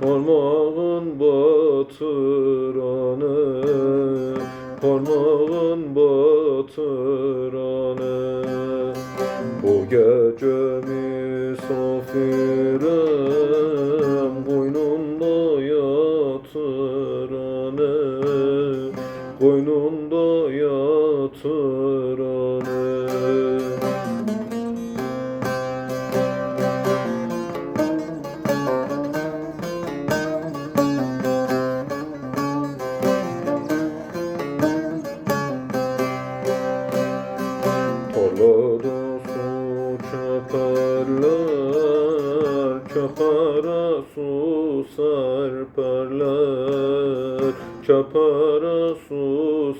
parmağın batır aney, parmağın batır aney. Bu gece misafirim boynunda yatır aney, Koynunda yatır anne Lodosu çaparlar Çapara su sarparlar Çapara su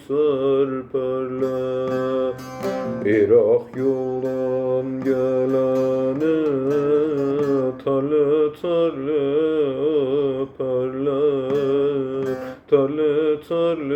sarparlar. İrak ah yoldan gelene Tale tale öperler Tale tale